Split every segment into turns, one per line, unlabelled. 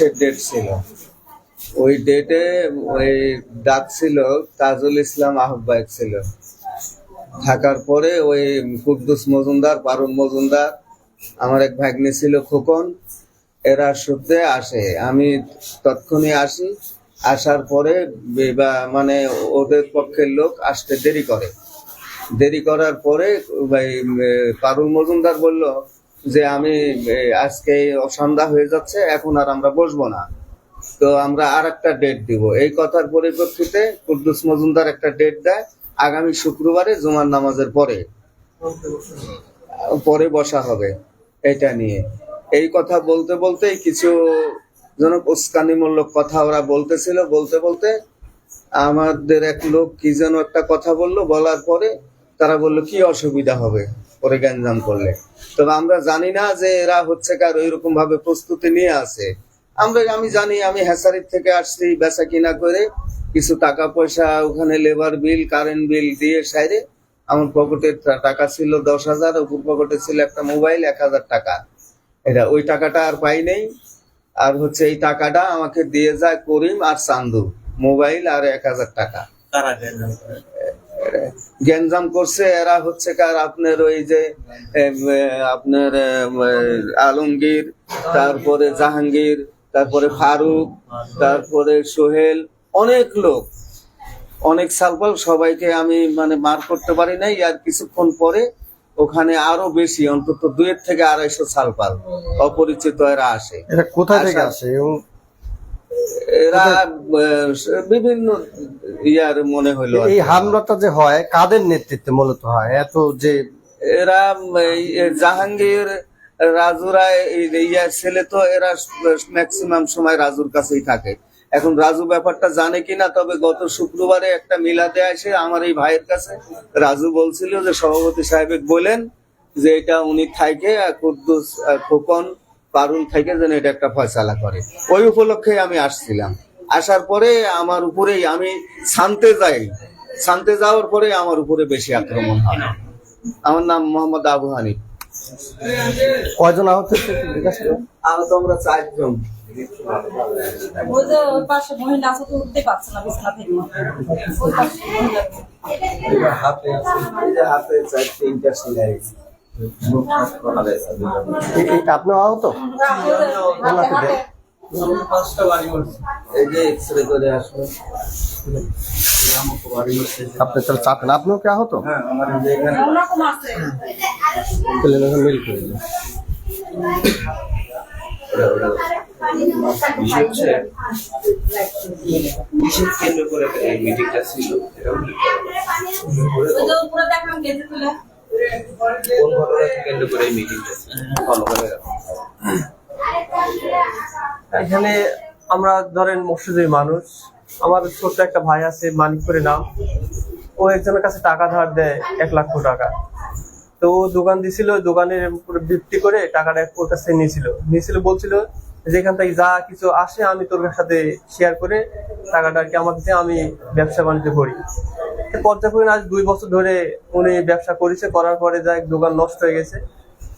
মাসের ডেট ছিল। ওই ডেটে ওই ডাক ছিল, তাজুল ইসলাম আহ্বায়ক ছিল। থাকার পরে ওই কুদ্দুস মজুমদার, পারুল মজুমদার, আমার এক ভাগ্নে ছিল খোকন, এরা সূত্রে আসে। আমি তৎক্ষণে আসি, আসার পরে মানে ওদের পক্ষের লোক আসতে দেরি করে। দেরি করার পরে পারুল মজুমদার বলল যে আমি আজকে সন্ধ্যা হয়ে যাচ্ছে, এখন আর আমরা বসবো না। তো আমরা আর একটা ডেট দিব। এই কথার পরিপ্রেক্ষিতে কুদ্দুস মজুমদার একটা ডেট দেয়, আগামী শুক্রবারে জুমার নামাজের পরে। পরে বসা হবে এটা নিয়ে। এই কথা বলতে বলতে কিছু যেন উস্কানিমূলক কথা ওরা বলতেছিল। বলতে বলতে আমাদের এক লোক কি যেন একটা কথা বলল, বলার পরে তারা বলল, কি অসুবিধা হবে? পরে করলে। তবে আমরা জানি না যে এরা হচ্ছে কার ওইরকম ভাবে প্রস্তুতি নিয়ে আছে। আমরা আমি জানি, আমি হ্যাসারির থেকে আসছি বেচা কিনা করে। কিছু টাকা পয়সা, ওখানে লেবার বিল, কারেন্ট বিল দিয়ে সাইরে আমার পকেটে টাকা ছিল দশ হাজার উপর পকেটে ছিল একটা মোবাইল এক হাজার টাকা। এটা ওই টাকাটা আর পাই নেই। আর হচ্ছে এই টাকাটা আমাকে দিয়ে যায় করিম আর চান্দু। মোবাইল আর এক হাজার টাকা।
গ্যাঞ্জাম
করছে এরা হচ্ছে কার আপনার ওই যে আপনার আলমগীর তারপরে জাহাঙ্গীর তারপরে ফারুক তারপরে সোহেল অনেক লোক অনেক সালপাল সবাইকে আমি মানে মার করতে পারি নাই আর কিছুক্ষণ পরে ওখানে আরও বেশি অন্তত দুয়ের থেকে আড়াইশো সালপাল অপরিচিত এরা আসে
এটা কোথায় থেকে। আসে
এরা বিভিন্ন ইয়ার মনে হইল
এই হামলাটা যে হয় কাদের নেতৃত্বে মূলত হয়? এত যে
এরা জাহাঙ্গীর রাজুরা ইয়ার ছেলে তো এরা ম্যাক্সিমাম সময় রাজুর কাছেই থাকে। এখন রাজু ব্যাপারটা জানে কিনা তবে গত শুক্রবারে একটা মিলাতে আসে আমার এই ভাইয়ের কাছে। রাজু বলছিল যে সভাপতি সাহেব বলেন যে এটা উনি থাকে কুদ্দুস খোকন পারুল থেকে যেন এটা একটা ফয়সালা করে। ওই উপলক্ষে আমি আসছিলাম। আসার পরে আমার উপরেই আমি শান্তে যাই। শান্তে যাওয়ার পরে আমার উপরে বেশি আক্রমণ হয়। আমার নাম মোহাম্মদ আবু হানিফ।
কয়জন আহত
আহত আমরা চারজন। হাতে চার তিনটা সেলাই
আপনি আহত? তাহলে চাপেন। আপনিও কি আহত?
হ্যাঁ
মিল করে
মিটিংটা ছিল। কোন ঘটনাকে কেন্দ্র করে এই মিটিংটা করে
এখানে আমরা ধরেন মসজিদের মানুষ। আমার ছোট্ট একটা ভাই আছে, মানিকপুরে নাম। ও একজনের কাছে টাকা ধার দেয় এক লক্ষ টাকা। তো ও দোকান দিছিল, দোকানের উপরে বিক্রি করে টাকাটা ওর কাছে নিয়েছিল। নিয়েছিল, বলছিল যেখান থেকে যা কিছু আসে আমি তোর সাথে শেয়ার করে টাকাটা আর কি আমাকে আমি ব্যবসা বাণিজ্য করি। পর্যায়ক্রমে আজ দুই বছর ধরে উনি ব্যবসা করেছে, করার পরে যা দোকান নষ্ট হয়ে গেছে।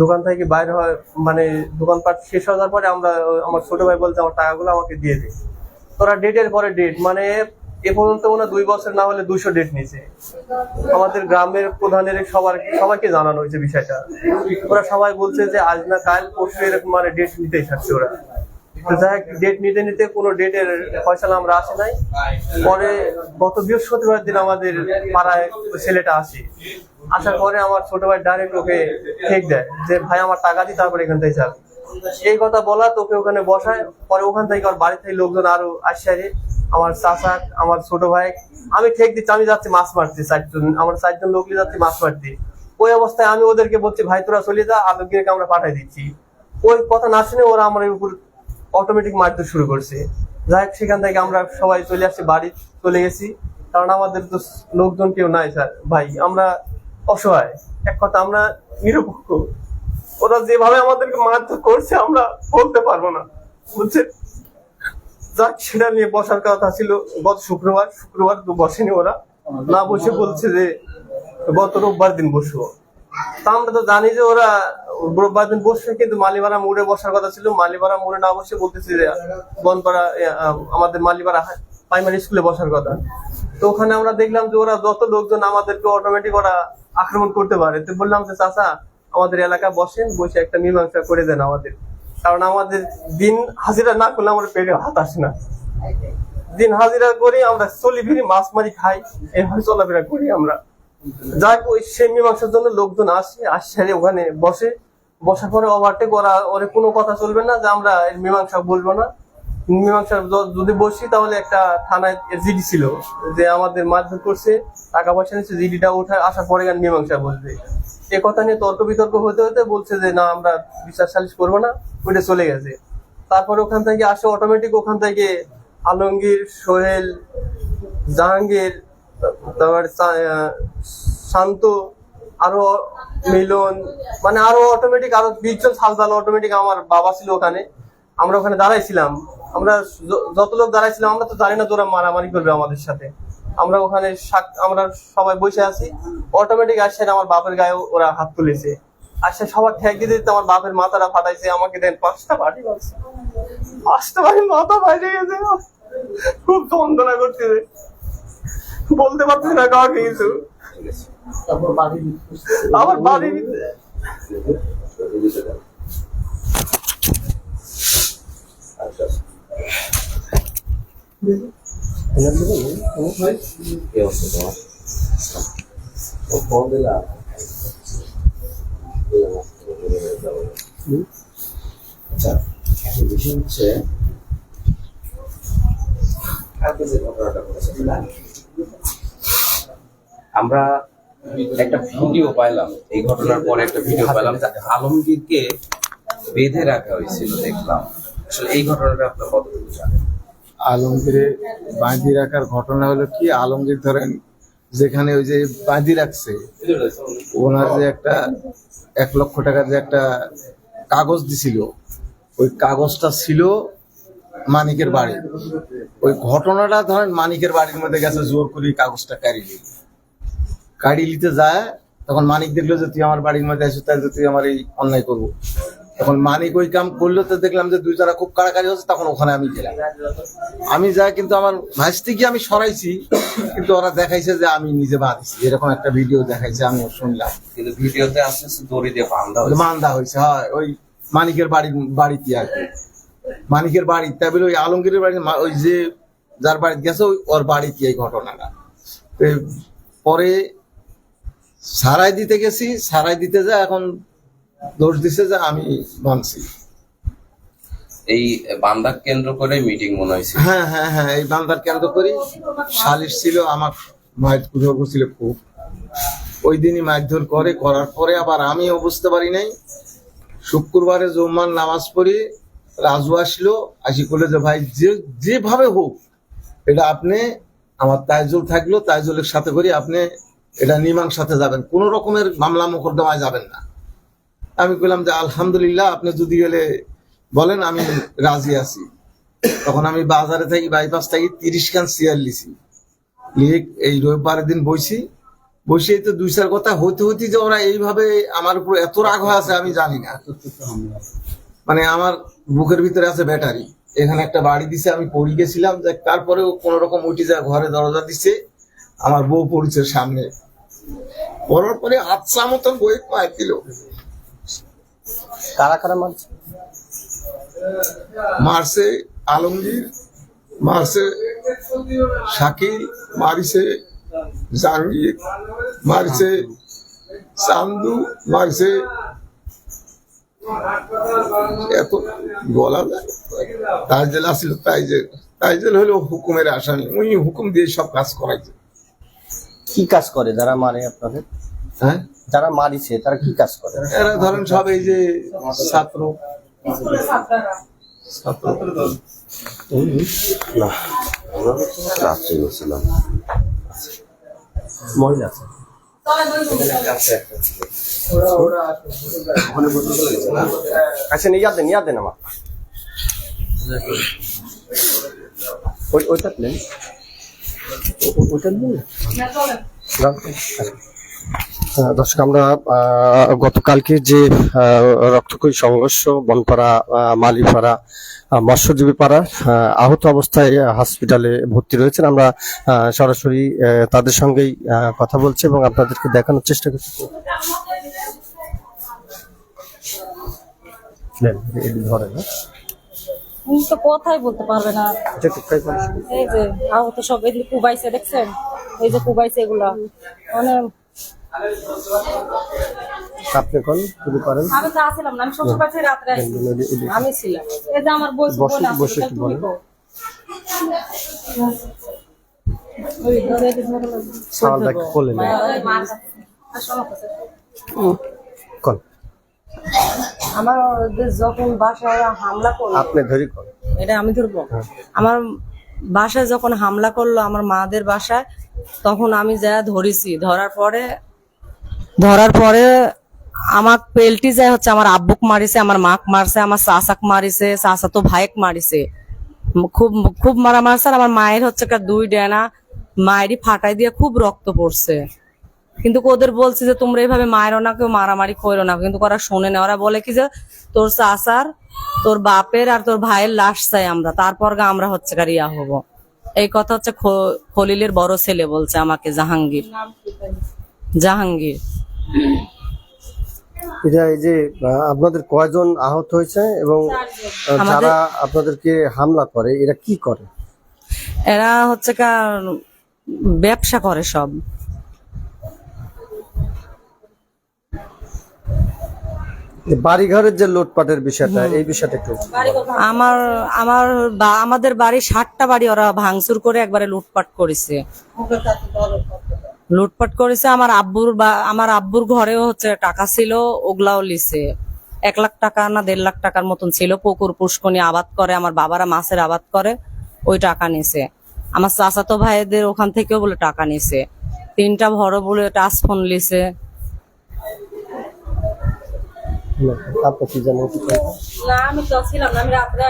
দোকান থেকে বাইরে হয় মানে দোকানপাট শেষ যাওয়ার পরে আমরা আমার ছোট ভাই বলছে, আমার টাকাগুলো আমাকে দিয়ে দে। তোরা ডেটের পরে ডেট মানে এ পর্যন্ত হয় দুই বছর না হলে দুইশো ডেট নিয়েছে। আমাদের গ্রামের প্রধানের সবার, সবাইকে জানানো হয়েছে বিষয়টা। ওরা সবাই বলছে যে, আজ না কাল পরশু এরকম মানে ডেট নিতেই থাকছে ওরা। তো ডেট নিতে নিতে কোনো ডেটের ফয়সালা আমরা আসে নাই। পরে গত বৃহস্পতিবার দিন আমাদের পাড়ায় ছেলেটা আসে। আসার পরে আমার ছোট ভাই ডাইরেক্ট ওকে ঠেক দেয় যে, ভাই, আমার টাকা দিই তারপরে এখান থেকে যাবে এই কথা বলা তোকে ওখানে বসায়। পরে ওখান থেকে আমার বাড়ি থেকে লোকজন আরও আসে আমার চাচা, আমার ছোট ভাই, আমি ঠেক দিচ্ছি, আমি যাচ্ছি মাছ মারতে চারজন। আমার চারজন লোক যাচ্ছি মাছ মারতে। ওই অবস্থায় আমি ওদেরকে বলছি, ভাই, তোরা চলে যা, আলমগীরকে আমরা পাঠাই দিচ্ছি। ওই কথা না শুনে ওরা আমার উপর অটোমেটিক মারতে শুরু করছে। যাই হোক, সেখান থেকে আমরা সবাই চলে আসছি বাড়ি চলে গেছি। কারণ আমাদের তো লোকজন কেউ নাই স্যার। ভাই আমরা অসহায়। এক কথা আমরা নিরপেক্ষ। ওরা যেভাবে আমাদেরকে মারধর করছে আমরা বলতে পারব না। বুঝছেন? যাক সেটা নিয়ে বসার কথা ছিল। গত শুক্রবার শুক্রবার তো বসেনি ওরা। না বসে বলছে যে গত রোববার দিন বসবো। আমরা তো জানি যে ওরা রোববার দিন বসবে কিন্তু মালিবাড়া মোড়ে বসার কথা ছিল। মালিবাড়া মোড়ে না বসে বলতেছি যে, বনপাড়া আমাদের মালিবাড়া প্রাইমারি স্কুলে বসার কথা। তো ওখানে আমরা দেখলাম যে ওরা যত লোকজন আমাদেরকে অটোমেটিক ওরা আক্রমণ করতে পারে। তো বললাম যে, চাচা, আমাদের এলাকা বসেন, বসে একটা মীমাংসা করে দেন আমাদের। কারণ আমাদের দিন হাজিরা না করলে আমার পেটে হাত আসে না। দিন হাজিরা করি আমরা, চলি ফিরি, মাছ মারি খাই, এভাবে চলাফেরা করি আমরা। যাক ওই সেই মীমাংসার জন্য লোকজন আসে আসে ওখানে বসে। বসার পরে ওভারটেক ওরা, ওরে কোনো কথা চলবে না যে আমরা মীমাংসা বলব না। মীমাংসা যদি বসি তাহলে একটা থানায় জিডি ছিল যে আমাদের মারধর করছে, টাকা পয়সা নিচ্ছে, জিডিটা উঠে আসার পরে গান মীমাংসা বলবে। এ কথা নিয়ে তর্ক বিতর্ক হতে হতে বলছে যে, না, আমরা বিচার সালিশ করব না, ওইটা চলে গেছে। তারপরে ওখান থেকে আসে অটোমেটিক ওখান থেকে আলমগীর, সোহেল, জাহাঙ্গীর তারপর শান্ত, আরও মিলন মানে আরও অটোমেটিক আরও বিশ জন সালসাল অটোমেটিক আমার বাবা ছিল ওখানে। আমরা ওখানে দাঁড়াইছিলাম। আমরা যত লোক দাঁড়াইছিলাম, আমরা তো জানি না তোরা মারামারি করবে আমাদের সাথে। আমরা ওখানে আমরা সবাই বসে আছি। অটোমেটিক আসছে আমার বাপের গায়ে ওরা হাত তুলেছে। আসছে সবার ঠেক দিতে দিতে আমার বাপের মাথাটা ফাটাইছে। আমাকে দেন, পাঁচটা বাড়ি পাঁচটা বাড়ি মাথা বাইরে গেছে। খুব যন্ত্রণা করতেছে। বলতে পারছি না কাউকে কিছু আমার বাড়ি
আচ্ছা বিষয় হচ্ছে কালকে যে ঘটনাটা ঘটেছে না? আমরা একটা ভিডিও পাইলাম। এই ঘটনার পরে একটা ভিডিও পাইলাম যে আলমগীরকে বেঁধে রাখা হয়েছিল, দেখলাম। আসলে এই ঘটনাটা আপনার কতটুকু জানেন?
আলমগীরে বাঁধি রাখার ঘটনা হলো কি? আলমগীর ধরেন, যেখানে ওই যে বাঁধি রাখছে, ওনার যে একটা এক লক্ষ টাকার যে একটা কাগজ দিছিল, ওই কাগজটা ছিল মানিকের বাড়ি ওই ঘটনাটা ধরেন মানিকের বাড়ির মধ্যে গেছে, জোর করে কাগজটা কাড়ি কাড়ি নিতে যায় তখন মানিক দেখল যে তুই আমার বাড়ির মধ্যে আসিস তাহলে তুই আমার এই অন্যায় করব। তখন মানিক ওই কাম করল তো দেখলাম যে দুই দুইজনা খুব কাড়াকাড়ি হচ্ছে তখন ওখানে আমি গেলাম। আমি যাই কিন্তু আমার ভাইসটিকে আমি সরাইছি কিন্তু ওরা দেখাইছে যে আমি নিজে বাঁধিছি এরকম একটা ভিডিও দেখাইছে আমি শুনলাম।
কিন্তু ভিডিওতে আস্তে আস্তে দড়ি দিয়ে বান্ধা হয়েছে।
মান্দা হয়েছে হয় ওই মানিকের বাড়ির বাড়িতে আর কি। মানিকের বাড়ি তাই বলে ওই আলমগীরের বাড়ি ওই যে যার বাড়িতে গেছে ওই ওর বাড়িতে এই ঘটনাটা। পরে সারাই দিতে গেছি সারাই দিতে যা এখন দোষ দিছে যে আমি মানছি
এই বান্দার কেন্দ্র করে মিটিং মনে হয়েছে।
হ্যাঁ হ্যাঁ হ্যাঁ এই বান্দার কেন্দ্র করি। সালিশ ছিল আমার মায়ের পুজো করছিল খুব। ওই দিনই মারধর করে করার পরে আবার আমিও বুঝতে পারি নাই। শুক্রবারে জুম্মার নামাজ পড়ি রাজু আসলো আসি করলে যে ভাই যে যেভাবে হোক এটা আপনি আমার তাইজুল থাকল তাইজুলের সাথে করে আপনি এটা নিমাং সাথে যাবেন। কোন রকমের মামলা মোকদ্দমায় যাবেন না। আমি বললাম যে, আলহামদুলিল্লাহ, আপনি যদি গেলে বলেন, আমি রাজি আছি। তখন আমি বাজারে থাকি বাইপাস থাকি, তিরিশ খান চেয়ার লিছি। এই রবিবারের দিন বসি বসেই তো দুই চার কথা হতে হতে যে ওরা এইভাবে আমার উপর এত রাগ হয়ে আছে, আমি জানি না। মানে আমার বুকের ভিতরে আছে ব্যাটারি। এখানে একটা বাড়ি দিছে, আমি পড়ি গেছিলাম, যে তারপরেও কোন রকম উঠে যায়, ঘরে দরজা দিছে। আমার বউ পড়ছে সামনে। পরে আচ্ছা মতন বই পায় দিল।
কারা কারা মারছে?
মারছে আলমগীর মারছে শাকিল মারিছে জাহাঙ্গীর মারছে চান্দু মারছে এত বলা যায় তাইজেল আসছিল তাইজেল তাইজেল হলো হুকুমের আসামি। উনি হুকুম দিয়ে সব কাজ করাইছে।
কি কাজ করে যারা মারে আপনাদের?
হ্যাঁ?
যারা মারিছে তারা কি কাজ করে?
এরা ধরেন সব এই যে ছাত্র।
মহিলা আচ্ছা নিয়ে দেন নিয়ে দেন আমার। ওইটা নেন দর্শক আমরা গতকালকে যে আহ, রক্তক্ষয়ী সংঘর্ষ বনপাড়া মালিপাড়া মৎস্যজীবী পাড়া আহত অবস্থায় হসপিটালে ভর্তি রয়েছেন আমরা সরাসরি তাদের সঙ্গেই কথা বলছি এবং আপনাদেরকে দেখানোর চেষ্টা করছি নেন, এটি ধরেন, হ্যাঁ?
উনি তো কথাই বলতে পারবে না।
শুরু।
এই যে আহত সব এদিকে কুবাইছে দেখছেন? এই যে কুবাইছে এগুলা। মানে
আপনি কোন শুরু করেন।
আমি তো আসছিলাম না আমি শ্বশুর বাড়ি থেকে রাত্রে আমি ছিলাম। এই যে আমার বই
বসে একটু বলেন।
আমার
যখন বাসায় হামলা করল
আপনি ধরি
এটা আমি ধরবো। আমার বাসায় যখন হামলা করল আমার মাদের বাসায় তখন আমি যা ধরেছি ধরার পরে ধরার পরে আমার পেলটি যায় হচ্ছে আমার আব্বুক মারিছে আমার মাক মারছে আমার চাচাক মারিছে চাচা তো ভাইক মারিছে। খুব খুব মারা মারছে আর আমার মায়ের হচ্ছে একটা দুই ডেনা মায়েরই ফাটাই দিয়ে খুব রক্ত পড়ছে। কিন্তু ওদের বলছি যে তোমরা এইভাবে মায়েরও না কেউ মারামারি করো না। কিন্তু ওরা শোনে না। ওরা বলে কি যে তোর চাচার তোর বাপের আর তোর ভাইয়ের লাশ চাই আমরা তারপর গা আমরা হচ্ছে কার ইয়া হব। এই কথা হচ্ছে খলিলের বড় ছেলে বলছে আমাকে জাহাঙ্গীর। জাহাঙ্গীর।
এটা এই যে আপনাদের কয়জন আহত হয়েছে এবং যারা আপনাদেরকে হামলা করে এরা কি করে?
এরা হচ্ছে কার ব্যবসা করে সব।
বাড়িঘরের যে লুটপাটের বিষয়টা এই বিষয়টা একটু
আমার আমার আমাদের বাড়ি ষাটটা বাড়ি ওরা ভাঙচুর করে একবারে লুটপাট করেছে। লুটপাট করেছে আমার আব্বুর বা আমার আব্বুর ঘরেও হচ্ছে টাকা ছিল ওগুলাও লিছে। এক লাখ টাকা না দেড় লাখ টাকার মতন ছিল পুকুর পুষ্কনি আবাদ করে আমার বাবারা মাছের আবাদ করে ওই টাকা নিছে। আমার চাচাতো ভাইদের ওখান থেকেও বলে টাকা নিছে। তিনটা ভরো বলে টাচ ফোন লিছে।
আপনি কি কি
না আমি তো ছিলাম না আমি রাত্রে